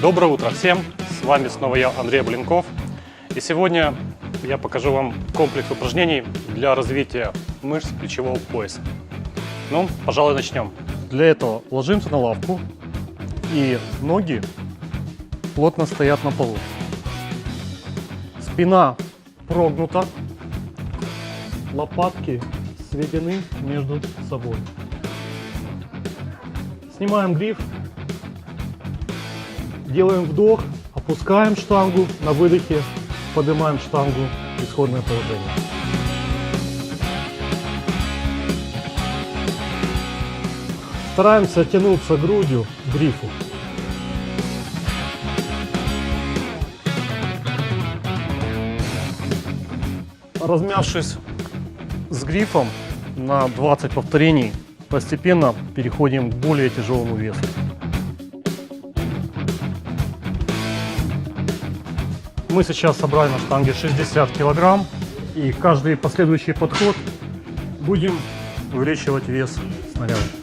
Доброе утро всем! С вами снова я, Андрей Блинков. И сегодня я покажу вам комплекс упражнений для развития мышц плечевого пояса. Ну, пожалуй, начнем. Для этого ложимся на лавку и ноги плотно стоят на полу. Спина прогнута, лопатки сведены между собой. Снимаем гриф, делаем вдох, опускаем штангу, на выдохе поднимаем штангу в исходное положение. Стараемся тянуться грудью к грифу. Размявшись с грифом на 20 повторений, постепенно переходим к более тяжелому весу. Мы сейчас собрали на штанге 60 килограмм и каждый последующий подход будем увеличивать вес снаряда.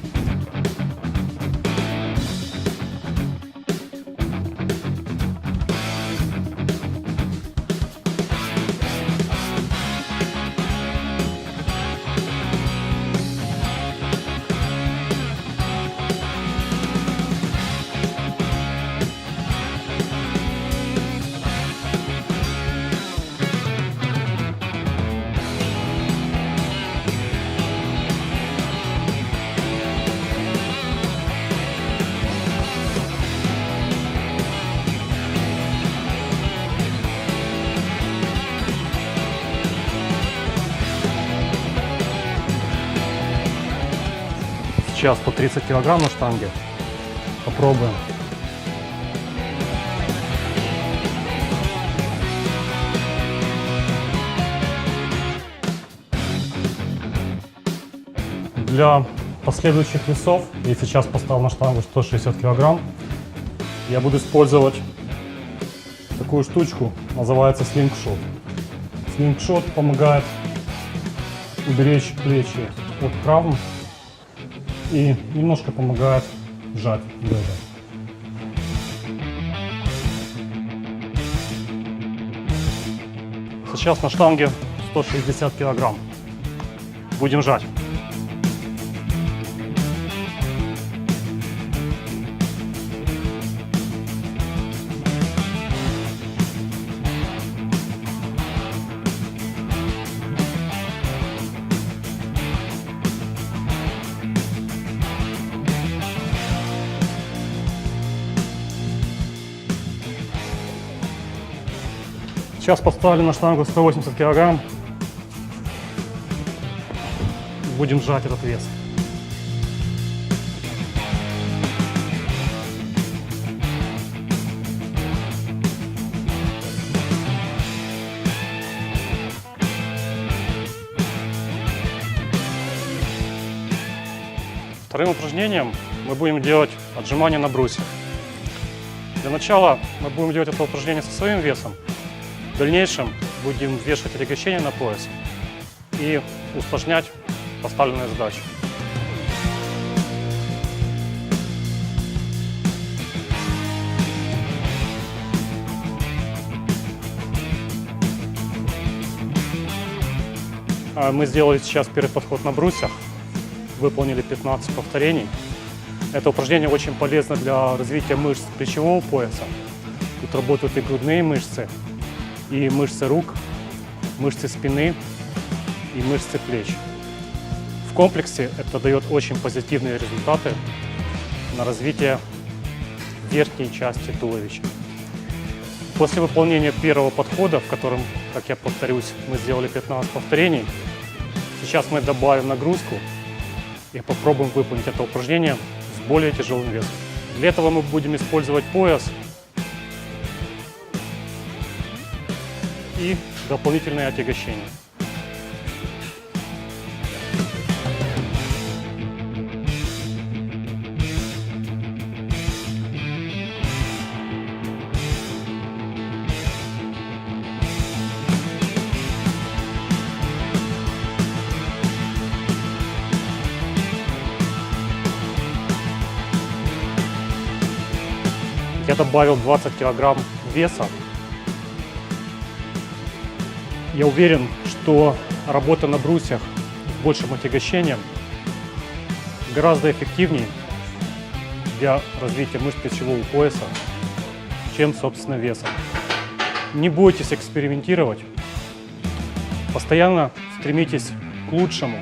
Сейчас по 30 килограмм на штанге. Попробуем. Для последующих весов, я сейчас поставил на штангу 160 килограмм, я буду использовать такую штучку, называется слингшот. Слингшот помогает уберечь плечи от травм и немножко помогает сжать бедра. Сейчас на штанге 160 килограмм. Будем жать. Сейчас поставили на штангу 180 килограмм. Будем сжать этот вес. Вторым упражнением мы будем делать отжимания на брусьях. Для начала мы будем делать это упражнение со своим весом, в дальнейшем будем вешать отягощение на пояс и усложнять поставленные задачи. А Мы сделали сейчас первый подход на брусьях, выполнили 15 повторений. Это упражнение очень полезно для развития мышц плечевого пояса. Тут работают и грудные мышцы, и мышцы рук, мышцы спины и мышцы плеч. В комплексе это дает очень позитивные результаты на развитие верхней части туловища. После выполнения первого подхода, в котором, как я повторюсь, мы сделали 15 повторений, сейчас мы добавим нагрузку и попробуем выполнить это упражнение с более тяжелым весом. Для этого мы будем использовать пояс и дополнительное отягощение. Я добавил 20 килограмм веса я уверен, что работа на брусьях с большим отягощением гораздо эффективнее для развития мышц плечевого пояса, чем, собственно, весом. Не бойтесь экспериментировать. Постоянно стремитесь к лучшему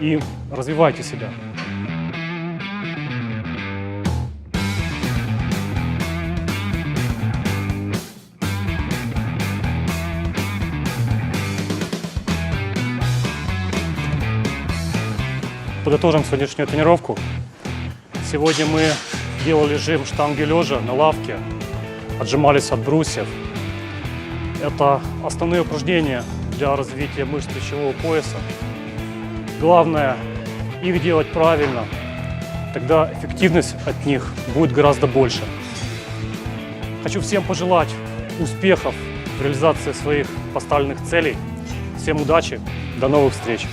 и развивайте себя. Подытожим сегодняшнюю тренировку. Сегодня мы делали жим штанги лежа на лавке, отжимались от брусьев. Это основные упражнения для развития мышц плечевого пояса. Главное их делать правильно, тогда эффективность от них будет гораздо больше. Хочу всем пожелать успехов в реализации своих поставленных целей. Всем удачи, до новых встреч!